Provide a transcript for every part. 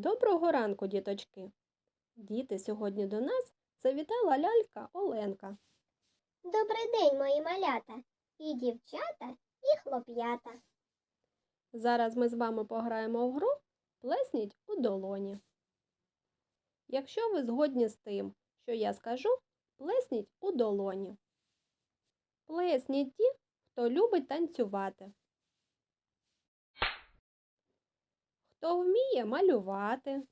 Доброго ранку, діточки! Діти, сьогодні до нас завітала лялька Оленка. Добрий день, мої малята, і дівчата, і хлоп'ята. Зараз ми з вами пограємо в гру Плесніть у долоні. Якщо ви згодні з тим, що я скажу, плесніть у долоні. Плесніть ті, хто любить танцювати. Хто вміє малювати.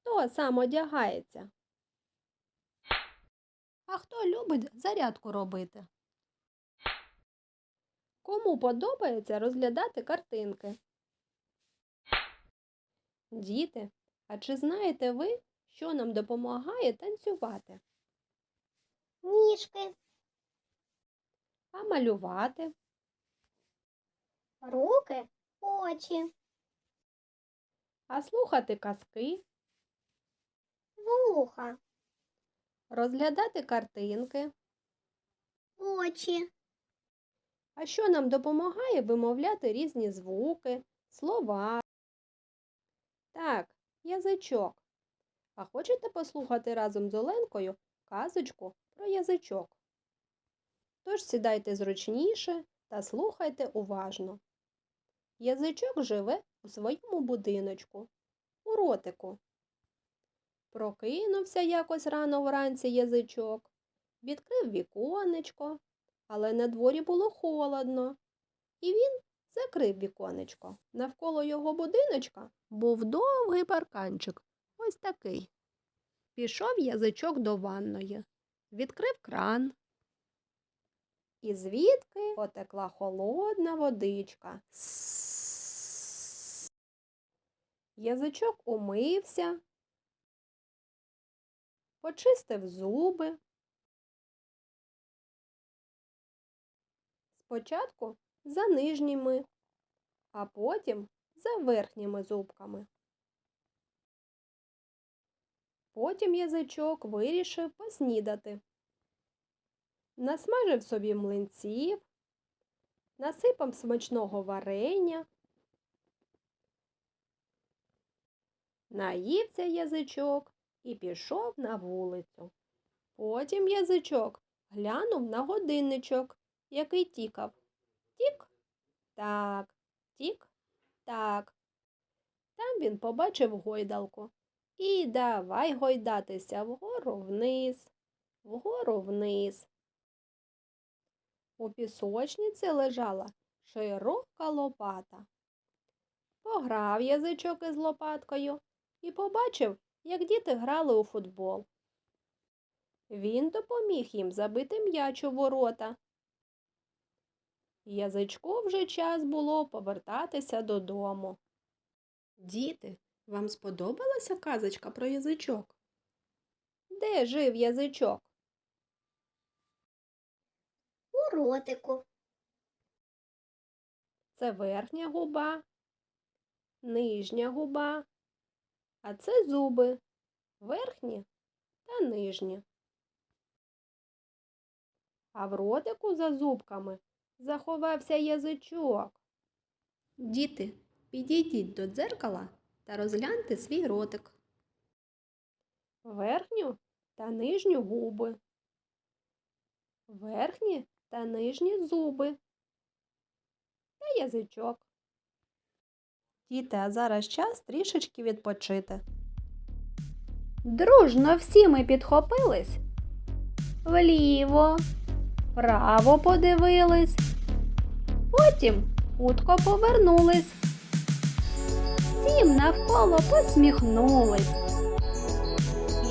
Хто сам одягається. А хто любить зарядку робити. Кому подобається розглядати картинки? Діти, а чи знаєте ви, що нам допомагає танцювати? Ніжки, А малювати? Руки, очі, А слухати казки? вуха, Розглядати картинки? очі, А що нам допомагає вимовляти різні звуки, слова? Так, язичок. А хочете послухати разом з Оленкою казочку про язичок? Тож сідайте зручніше та слухайте уважно. Язичок живе у своєму будиночку, у ротику. Прокинувся якось рано вранці язичок, відкрив віконечко, але на дворі було холодно, і він закрив віконечко. Навколо його будиночка був довгий парканчик, ось такий. Пішов язичок до ванної, відкрив кран. І звідки потекла холодна водичка. Язичок умився, почистив зуби. Спочатку за нижніми, а потім за верхніми зубками. Потім язичок вирішив поснідати. Насмажив собі млинців, насипав смачного варення, наївся язичок і пішов на вулицю. Потім язичок глянув на годинничок, який тікав. Тік, так, тік, так. Там він побачив гойдалку. І давай гойдатися вгору вниз, вгору вниз. У пісочниці лежала широка лопата. Пограв язичок із лопаткою і побачив, як діти грали у футбол. Він допоміг їм забити м'яч у ворота. Язичку вже час було повертатися додому. Діти, вам сподобалася казочка про язичок? Де жив язичок? Ротику, Це верхня губа, нижня губа, а це зуби, верхні та нижні. А в ротику за зубками заховався язичок. Діти, підійдіть до дзеркала та розгляньте свій ротик. Верхню та нижню губи. Верхні та нижні зуби. Та язичок. Діти, а зараз час трішечки відпочити. Дружно всі ми підхопились. Вліво, вправо подивились. Потім хутко повернулись. Всім навколо посміхнулись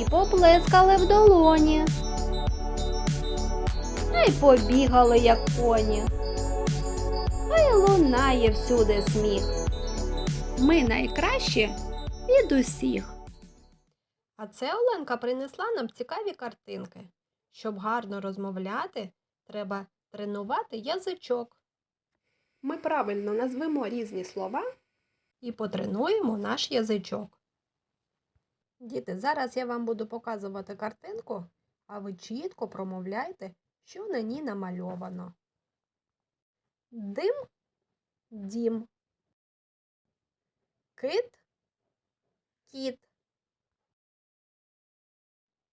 і поплескали в долоні. А побігали, як коні. Хай лунає всюди сміх. Ми найкращі від усіх. А це Оленка принесла нам цікаві картинки. Щоб гарно розмовляти, треба тренувати язичок. Ми правильно назвемо різні слова і потренуємо наш язичок. Діти, зараз я вам буду показувати картинку, а ви чітко промовляйте, що на ній намальовано. Дим, дім. Кит, кіт.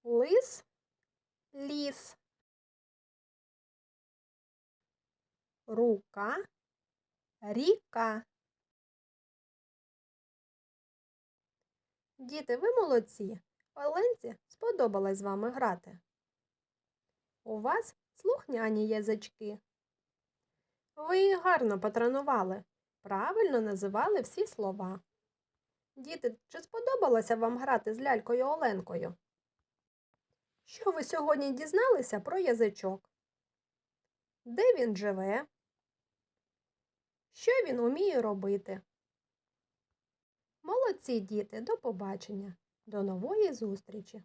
Лис, ліс. Рука, ріка. Діти, ви молодці. Оленці сподобалось з вами грати. У вас слухняні язички. Ви гарно потренували, правильно називали всі слова. Діти, чи сподобалося вам грати з лялькою Оленкою? Що ви сьогодні дізналися про язичок? Де він живе? Що він уміє робити? Молодці діти, до побачення, до нової зустрічі!